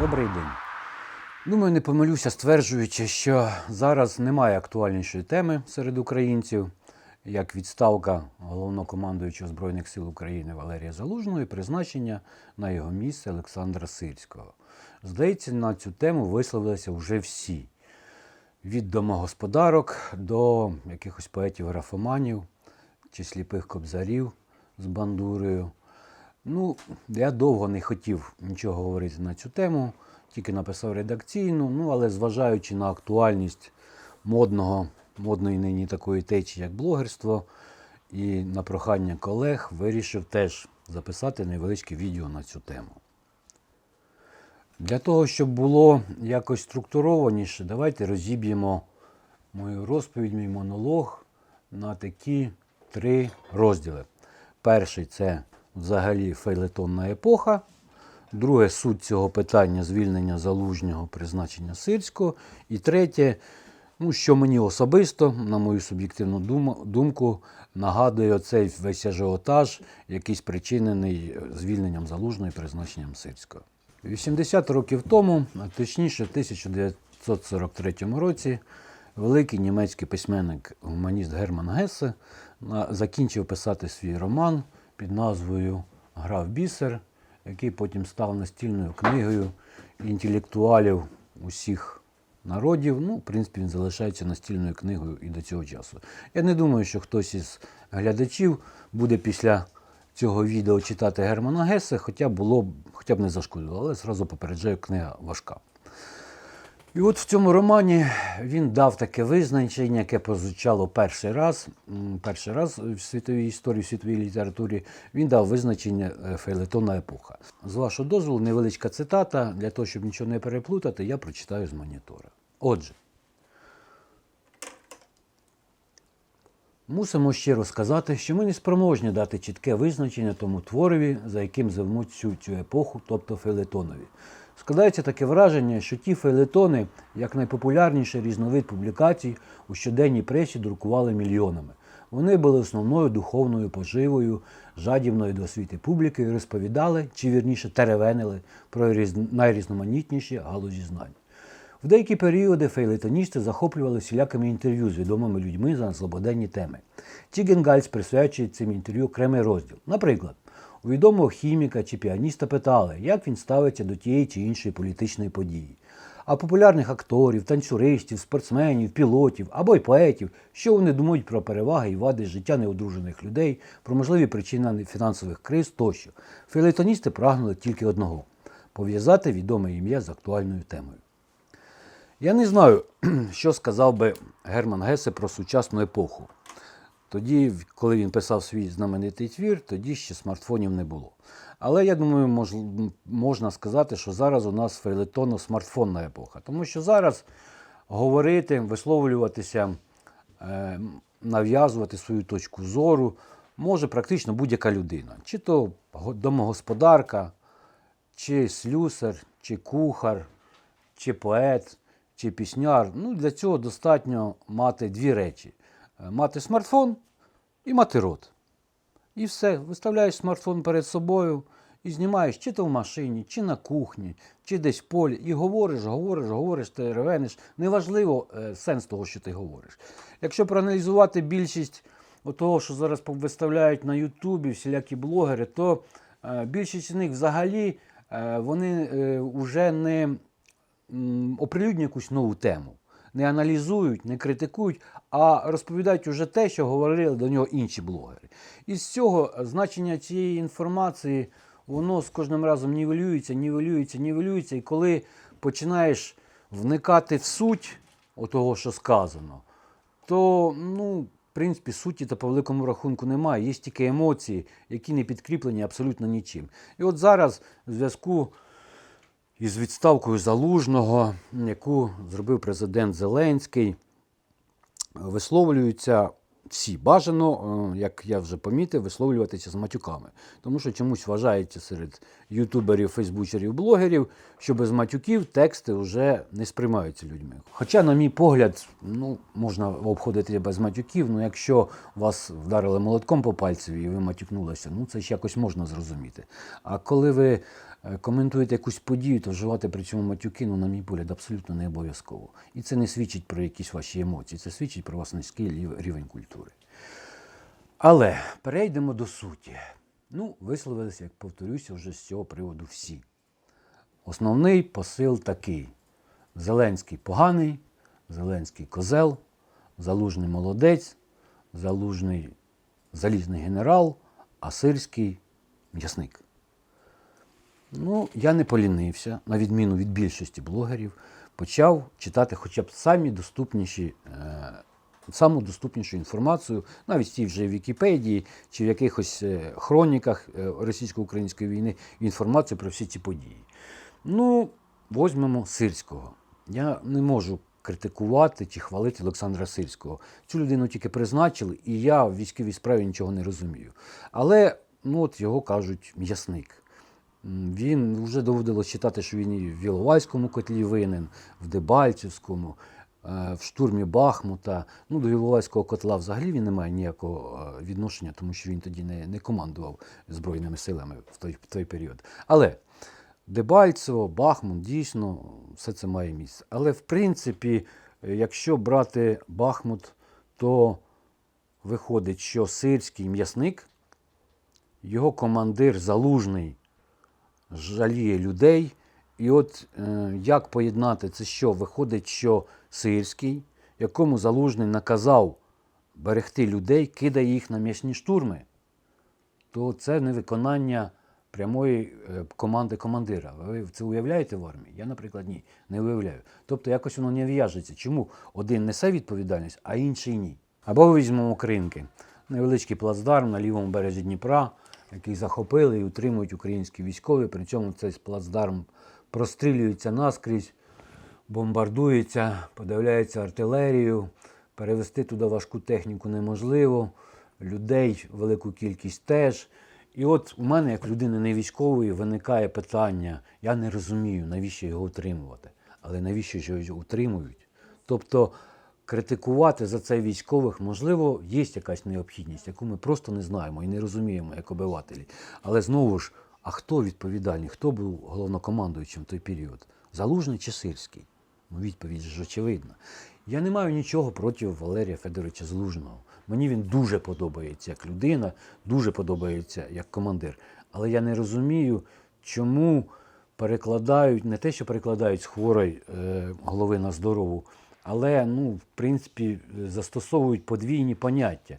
Добрий день. Думаю, не помилюся, стверджуючи, що зараз немає актуальнішої теми серед українців, як відставка головнокомандуючого Збройних сил України Валерія Залужного і призначення на його місце Олександра Сирського. Здається, на цю тему висловилися вже всі. Від домогосподарок до якихось поетів-графоманів чи сліпих кобзарів з бандурою. Ну, я довго не хотів нічого говорити на цю тему, тільки написав редакційну, ну, але зважаючи на актуальність модного, модної нині такої течії, як блогерство, і на прохання колег, вирішив теж записати невеличке відео на цю тему. Для того, щоб було якось структурованіше, давайте розіб'ємо мою розповідь, мій монолог на такі три розділи. Перший це взагалі фейлетонна епоха. Друге суть цього питання звільнення залужнього призначення сирського. І третє, ну, що мені особисто, на мою суб'єктивну думку, нагадує оцей весь ажіотаж, який спричинений звільненням залужного і призначенням сирського. 80 років тому, точніше, в 1943 році, великий німецький письменник гуманіст Герман Гессе закінчив писати свій роман під назвою Гра в бісер, який потім став настільною книгою інтелектуалів усіх народів. Ну, в принципі, він залишається настільною книгою і до цього часу. Я не думаю, що хтось із глядачів буде після цього відео читати Германа Гесе, хоча було б, хоча б не зашкодило, але зразу попереджаю, книга важка. І от в цьому романі він дав таке визначення, яке прозвучало перший раз. Перший раз в світовій історії, в світовій літературі. Він дав визначення е, фейлетонна епоха. З вашого дозволу, невеличка цитата. Для того, щоб нічого не переплутати, я прочитаю з монітора. Отже, Мусимо щиро сказати, що ми не спроможні дати чітке визначення тому творові, за яким зовуть цю, цю епоху, тобто фейлетонові. Складається таке враження, що ті фейлетони, як найпопулярніший різновид публікацій, у щоденній пресі друкували мільйонами. Вони були основною духовною поживою, жадібною до освіти публіки і розповідали, чи вірніше теревенили про найрізноманітніші галузі знань. В деякі періоди фейлетоністи захоплювали всілякими інтерв'ю з відомими людьми за злободенні теми. Тігенгальц присвячує цим інтерв'ю окремий розділ. Наприклад, у відомого хіміка чи піаніста питали, як він ставиться до тієї чи іншої політичної події. А популярних акторів, танцюристів, спортсменів, пілотів або й поетів, що вони думають про переваги і вади життя неодружених людей, про можливі причини фінансових криз тощо. Фейлетоністи прагнули тільки одного пов'язати відоме ім'я з актуальною темою. Я не знаю, що сказав би Герман Гесе про сучасну епоху. Тоді, коли він писав свій знаменитий твір, тоді ще смартфонів не було. Але я думаю, мож, можна сказати, що зараз у нас фейлетонно-смартфонна епоха. Тому що зараз говорити, висловлюватися, е, нав'язувати свою точку зору може практично будь-яка людина. Чи то домогосподарка, чи слюсар, чи кухар, чи поет, чи пісняр. Ну, для цього достатньо мати дві речі: мати смартфон і мати рот. І все, виставляєш смартфон перед собою і знімаєш чи то в машині, чи на кухні, чи десь в полі, і говориш, говориш, говориш, ти ревениш. Неважливо е, сенс того, що ти говориш. Якщо проаналізувати більшість того, що зараз виставляють на Ютубі, всілякі блогери, то е, більшість з них взагалі е, вони вже не м, оприлюднюють якусь нову тему. Не аналізують, не критикують, а розповідають уже те, що говорили до нього інші блогери. І з цього значення цієї інформації воно з кожним разом нівелюється, нівелюється, нівелюється. І коли починаєш вникати в суть того, що сказано, то, ну, в принципі, суті та по великому рахунку немає. Є тільки емоції, які не підкріплені абсолютно нічим. І от зараз в зв'язку із відставкою залужного, яку зробив президент Зеленський, висловлюються всі бажано, е, як я вже помітив, висловлюватися з матюками. Тому що чомусь вважається серед ютуберів, фейсбучерів, блогерів, що без матюків тексти вже не сприймаються людьми. Хоча, на мій погляд, ну, можна обходити без матюків, ну якщо вас вдарили молотком по пальцеві і ви матюкнулися, ну це ж якось можна зрозуміти. А коли ви коментуєте якусь подію, то вживати при цьому матюки, ну, на мій погляд, абсолютно не обов'язково. І це не свідчить про якісь ваші емоції, це свідчить про вас низький рівень культури. Але перейдемо до суті. Ну, висловилися, як повторюся, вже з цього приводу всі. Основний посил такий: Зеленський поганий, Зеленський козел, Залужний молодець, Залужний залізний генерал, а Сирський м'ясник. Ну, я не полінився, на відміну від більшості блогерів, почав читати хоча б самі доступніші, е, саму доступнішу інформацію, навіть в тій вже Вікіпедії чи в якихось е, хроніках е, російсько-української війни, інформацію про всі ці події. Ну, возьмемо Сирського. Я не можу критикувати чи хвалити Олександра Сирського. Цю людину тільки призначили, і я в військовій справі нічого не розумію. Але ну, от його кажуть м'ясник. Він вже доводилось читати, що він і в Іловайському котлі винен, в Дебальцівському, е, в штурмі Бахмута. Ну, до Іловайського котла взагалі він не має ніякого е, відношення, тому що він тоді не, не командував Збройними силами в той, в той період. Але Дебальцево, Бахмут, дійсно, все це має місце. Але в принципі, якщо брати Бахмут, то виходить, що сирський м'ясник, його командир залужний жаліє людей. І от е, як поєднати це, що виходить, що сирський, якому залужний наказав берегти людей, кидає їх на м'ясні штурми, то це не виконання прямої е, команди командира. Ви це уявляєте в армії? Я, наприклад, ні, не уявляю. Тобто якось воно не в'яжеться. Чому один несе відповідальність, а інший ні? Або візьмемо Кринки. Невеличкий плацдарм на лівому березі Дніпра, який захопили і утримують українські військові. При цьому цей плацдарм прострілюється наскрізь, бомбардується, подивляється артилерію, перевести туди важку техніку неможливо, людей велику кількість теж. І от у мене, як людини не військової, виникає питання: я не розумію, навіщо його утримувати, але навіщо його утримують? Тобто критикувати за це військових, можливо, є якась необхідність, яку ми просто не знаємо і не розуміємо як обивателі. Але знову ж, а хто відповідальний? Хто був головнокомандуючим в той період? Залужний чи Сирський? Ну, відповідь ж очевидна. Я не маю нічого проти Валерія Федоровича Залужного. Мені він дуже подобається як людина, дуже подобається як командир. Але я не розумію, чому перекладають, не те, що перекладають з хворої е, голови на здорову, але ну, в принципі застосовують подвійні поняття.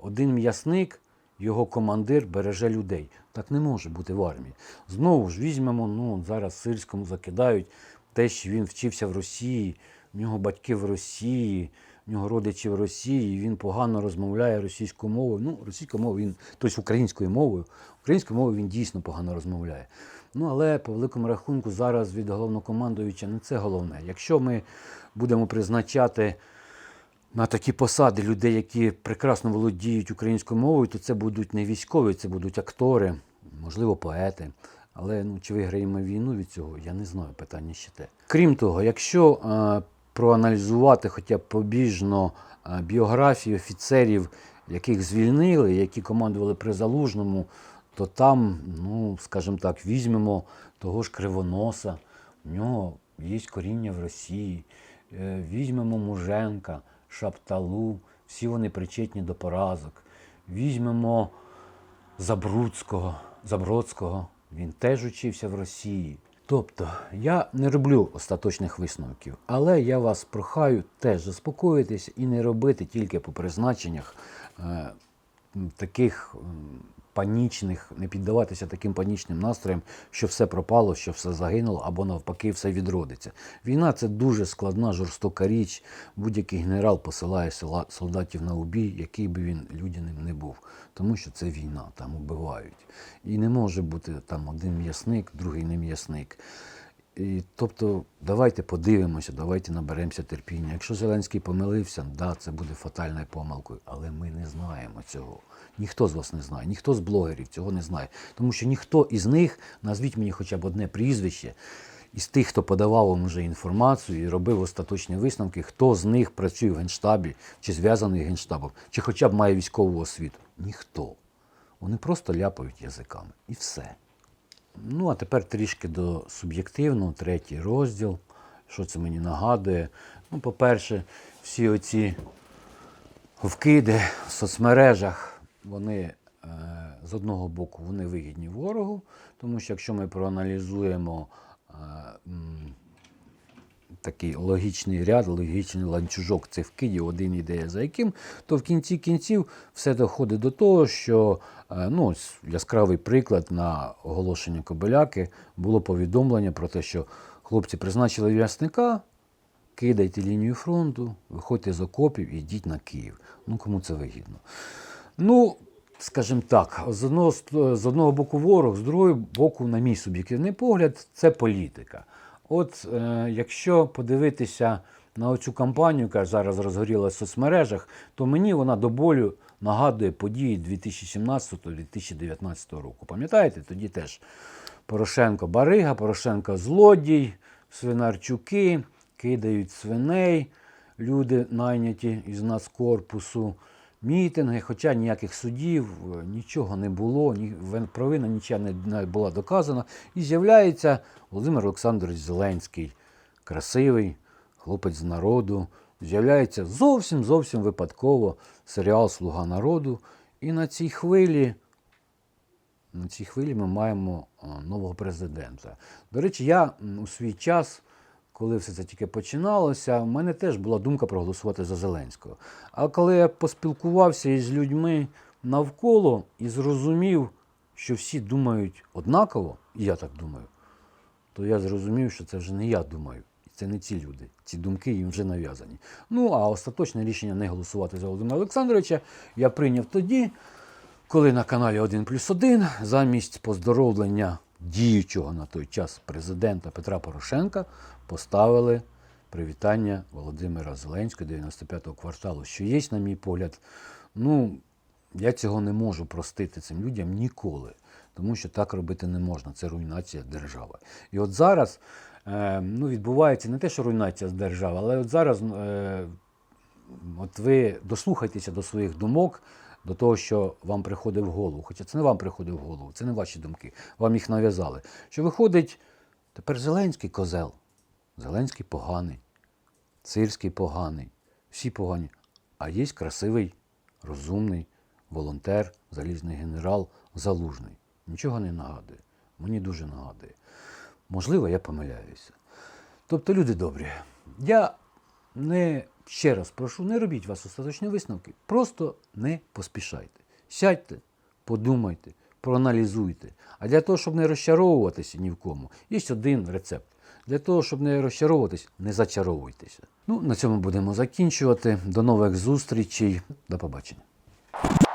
Один м'ясник, його командир береже людей. Так не може бути в армії. Знову ж візьмемо, ну зараз сирському закидають те, що він вчився в Росії, в нього батьки в Росії, в нього родичі в Росії, він погано розмовляє російською мовою. Ну, російською мовою він, тобто українською мовою. Українською мовою він дійсно погано розмовляє. Ну, але по великому рахунку зараз від головнокомандуюча не це головне. Якщо ми будемо призначати на такі посади людей, які прекрасно володіють українською мовою, то це будуть не військові, це будуть актори, можливо, поети. Але ну, чи виграємо війну від цього, я не знаю, питання ще те. Крім того, якщо е, проаналізувати хоча б побіжно е, біографії офіцерів, яких звільнили, які командували при залужному, то там, ну, скажімо так, візьмемо того ж кривоноса, в нього є коріння в Росії. Е, Візьмемо Муженка, Шапталу, всі вони причетні до поразок. Візьмемо Забрудського, Забродського, він теж учився в Росії. Тобто я не роблю остаточних висновків, але я вас прохаю теж заспокоїтись і не робити тільки по призначеннях е, таких панічних, не піддаватися таким панічним настроям, що все пропало, що все загинуло, або навпаки, все відродиться. Війна це дуже складна, жорстока річ. Будь-який генерал посилає солдатів на убій, який би він людяним не був. Тому що це війна, там убивають. І не може бути там один м'ясник, другий не м'ясник. І, тобто, давайте подивимося, давайте наберемося терпіння. Якщо Зеленський помилився, да, це буде фатальною помилкою, але ми не знаємо цього. Ніхто з вас не знає, ніхто з блогерів цього не знає. Тому що ніхто із них, назвіть мені хоча б одне прізвище, із тих, хто подавав вам вже інформацію і робив остаточні висновки, хто з них працює в Генштабі, чи зв'язаний Генштабом, чи хоча б має військову освіту. Ніхто. Вони просто ляпають язиками. І все. Ну, а тепер трішки до суб'єктивного, третій розділ. Що це мені нагадує? Ну, по-перше, всі оці вкиди в соцмережах, вони е, з одного боку вони вигідні ворогу, тому що якщо ми проаналізуємо е, такий логічний ряд, логічний ланцюжок цих вкидів, один ідея за яким, то в кінці кінців все доходить до того, що е, ну, яскравий приклад на оголошення Кобиляки було повідомлення про те, що хлопці призначили в'ясника, кидайте лінію фронту, виходьте з окопів і йдіть на Київ. Ну, кому це вигідно? Ну, скажімо так, з одного, з одного боку ворог, з другого боку, на мій суб'єктивний погляд, це політика. От е, якщо подивитися на оцю кампанію, яка зараз розгорілася в соцмережах, то мені вона до болю нагадує події 2017-2019 року. Пам'ятаєте, тоді теж Порошенко барига, Порошенко злодій, свинарчуки, кидають свиней, люди найняті із нацкорпусу, мітинги, хоча ніяких судів, е, нічого не було, ні, провина нічого не, була доказана. І з'являється Володимир Олександрович Зеленський, красивий хлопець з народу. З'являється зовсім зовсім випадково серіал Слуга народу. І на цій хвилі на цій хвилі ми маємо нового президента. До речі, я у свій час, коли все це тільки починалося, в мене теж була думка проголосувати за Зеленського. А коли я поспілкувався із людьми навколо і зрозумів, що всі думають однаково, і я так думаю, то я зрозумів, що це вже не я думаю. Це не ці люди. Ці думки їм вже нав'язані. Ну, а остаточне рішення не голосувати за Володимира Олександровича я прийняв тоді, коли на каналі 1 плюс 1 замість поздоровлення діючого на той час президента Петра Порошенка поставили привітання Володимира Зеленського 95-го кварталу, що є, на мій погляд, ну, я цього не можу простити цим людям ніколи, тому що так робити не можна. Це руйнація держави. І от зараз е, ну, відбувається не те, що руйнація держави, але от зараз е, от ви дослухайтеся до своїх думок, до того, що вам приходить в голову. Хоча це не вам приходить в голову, це не ваші думки. Вам їх нав'язали. Що виходить, тепер Зеленський козел, Зеленський поганий, Цирський поганий, всі погані. А є красивий, розумний волонтер, залізний генерал, залужний. Нічого не нагадує. Мені дуже нагадує. Можливо, я помиляюся. Тобто, люди добрі, я не ще раз прошу, не робіть вас остаточні висновки. Просто не поспішайте. Сядьте, подумайте, проаналізуйте. А для того, щоб не розчаровуватися ні в кому, є один рецепт. Для того, щоб не розчаровуватись, не зачаровуйтеся. Ну, на цьому будемо закінчувати. До нових зустрічей. До побачення.